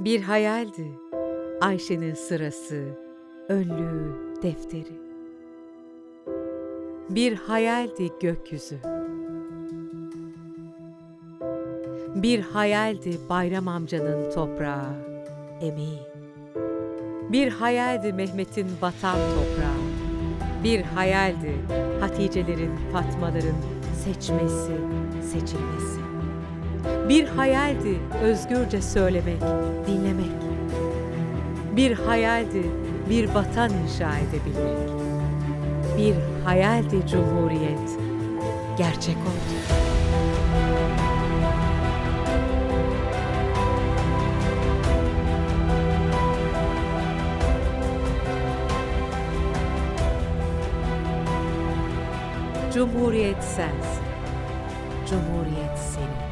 Bir hayaldi Ayşe'nin sırası, önlüğü, defteri. Bir hayaldi gökyüzü. Bir hayaldi Bayram amcanın toprağı, emeği. Bir hayaldi Mehmet'in vatan toprağı. Bir hayaldi Hatice'lerin, Fatmaların seçmesi, seçilmesi. Bir hayaldi özgürce söylemek, dinlemek. Bir hayaldi bir vatan inşa edebilmek. Bir hayaldi cumhuriyet. Gerçek oldu. Cumhuriyet sensin. Cumhuriyet senin.